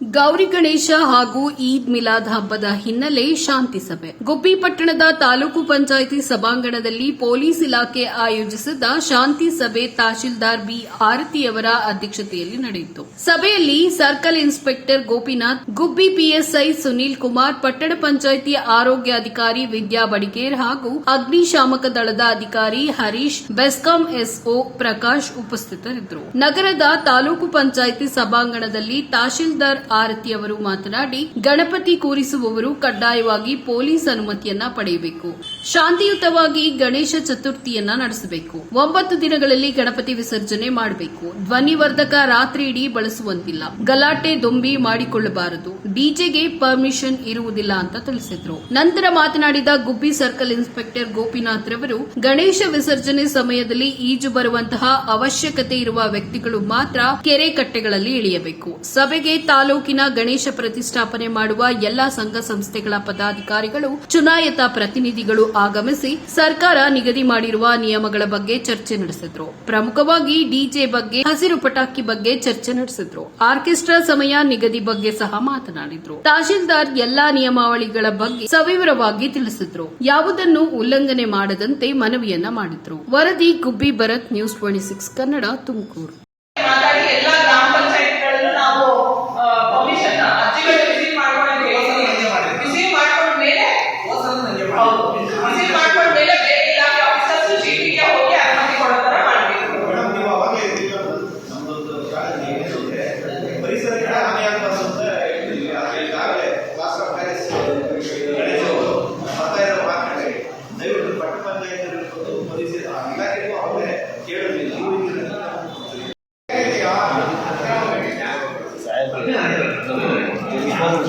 ಗೌರಿ ಗಣೇಶ ಹಾಗೂ ಈದ್ ಮಿಲಾದ್ ಹಬ್ಬದ ಹಿನ್ನೆಲೆ ಶಾಂತಿ ಸಭೆ. ಗುಬ್ಬಿ ಪಟ್ಟಣದ ತಾಲೂಕು ಪಂಚಾಯಿತಿ ಸಭಾಂಗಣದಲ್ಲಿ ಪೊಲೀಸ್ ಇಲಾಖೆ ಆಯೋಜಿಸಿದ್ದ ಶಾಂತಿ ಸಭೆ ತಹಶೀಲ್ದಾರ್ ಬಿ ಆರತಿಯವರ ಅಧ್ಯಕ್ಷತೆಯಲ್ಲಿ ನಡೆಯಿತು. ಸಭೆಯಲ್ಲಿ circle inspector Gopinath, Gubbi PSI Sunil Kumar, ಪಟ್ಟಣ ಪಂಚಾಯಿತಿ ಆರೋಗ್ಯಾಧಿಕಾರಿ ವಿದ್ಯಾ ಬಡಿಗೇರ್ ಹಾಗೂ ಅಗ್ನಿಶಾಮಕ ದಳದ ಅಧಿಕಾರಿ ಹರೀಶ್, ಬೆಸ್ಕಾಂ ಎಸ್ಒ ಪ್ರಕಾಶ್ ಉಪಸ್ಥಿತರಿದ್ದರು. ನಗರದ ತಾಲೂಕು ಪಂಚಾಯಿತಿ ಸಭಾಂಗಣದಲ್ಲಿ ತಹಶೀಲ್ದಾರ್ ಆರತಿ ಅವರು ಮಾತನಾಡಿ, ಗಣಪತಿ ಕೂರಿಸುವವರು ಕಡ್ಡಾಯವಾಗಿ ಪೊಲೀಸ್ ಅನುಮತಿಯನ್ನ ಪಡೆಯಬೇಕು. ಶಾಂತಿಯುತವಾಗಿ ಗಣೇಶ ಚತುರ್ಥಿಯನ್ನ ನಡೆಸಬೇಕು. ಒಂಬತ್ತು ದಿನಗಳಲ್ಲಿ ಗಣಪತಿ ವಿಸರ್ಜನೆ ಮಾಡಬೇಕು. ಧ್ವನಿವರ್ಧಕ ರಾತ್ರಿ ಇಡೀ ಬಳಸುವಂತಿಲ್ಲ. ಗಲಾಟೆ, ದೊಂಬಿ ಮಾಡಿಕೊಳ್ಳಬಾರದು. ಡಿಜೆಗೆ ಪರ್ಮಿಷನ್ ಇರುವುದಿಲ್ಲ ಅಂತ ತಿಳಿಸಿದ್ರು. ನಂತರ ಮಾತನಾಡಿದ ಗುಬ್ಬಿ ಸರ್ಕಲ್ ಇನ್ಸ್ಪೆಕ್ಟರ್ ಗೋಪಿನಾಥ್ ರವರು, ಗಣೇಶ ವಿಸರ್ಜನೆ ಸಮಯದಲ್ಲಿ ಈಜು ಬರುವಂತಹ ಅವಶ್ಯಕತೆ ಇರುವ ವ್ಯಕ್ತಿಗಳು ಮಾತ್ರ ಕೆರೆ ಕಟ್ಟೆಗಳಲ್ಲಿ ಇಳಿಯಬೇಕು. ಸಭೆಗೆ ತಾಲೂಕಿನ ಗಣೇಶ ಪ್ರತಿಷ್ಠಾಪನೆ ಮಾಡುವ ಎಲ್ಲಾ ಸಂಘ ಸಂಸ್ಥೆಗಳ ಪದಾಧಿಕಾರಿಗಳು, ಚುನಾಯಿತ ಪ್ರತಿನಿಧಿಗಳು ಆಗಮಿಸಿ ಸರ್ಕಾರ ನಿಗದಿ ಮಾಡಿರುವ ನಿಯಮಗಳ ಬಗ್ಗೆ ಚರ್ಚೆ ನಡೆಸಿದ್ರು. ಪ್ರಮುಖವಾಗಿ ಡಿಜೆ ಬಗ್ಗೆ, ಹಸಿರು ಪಟಾಕಿ ಬಗ್ಗೆ ಚರ್ಚೆ ನಡೆಸಿದ್ರು. ಆರ್ಕೆಸ್ಟ್ರಾ ಸಮಯ ನಿಗದಿ ಬಗ್ಗೆ ಸಹ ಮಾತನಾಡಿದ್ರು. ತಹಶೀಲ್ದಾರ್ ಎಲ್ಲಾ ನಿಯಮಾವಳಿಗಳ ಬಗ್ಗೆ ಸವಿವರವಾಗಿ ತಿಳಿಸಿದ್ರು. ಯಾವುದನ್ನು ಉಲ್ಲಂಘನೆ ಮಾಡದಂತೆ ಮನವಿಯನ್ನ ಮಾಡಿದ್ರು. ವರದಿ, Gubbi, Bharat, news twenty six Kannada, Tumakuru.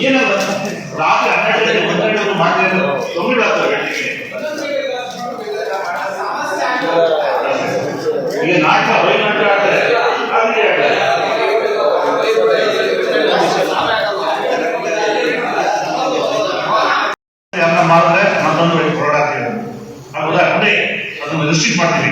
ಏನಲ್ಲ ರಾತ್ರಿ ಹನ್ನೆರಡು ಗಂಟೆ ಮಾಡಿದ್ರೆ ತೊಂದರೆ ಆಗ್ತವೆ ಈಗ ನಾಟಕ ಬೈ ನಾಟಕ ಮಾಡಿದ್ರೆ ಮತ್ತೊಂದು ಪ್ರಾಡಕ್ಟ್ ಹೌದಾ ಅದೇ, ಅದನ್ನು ರಿಸ್ಟ್ರಿಕ್ಟ್ ಮಾಡ್ತೀವಿ.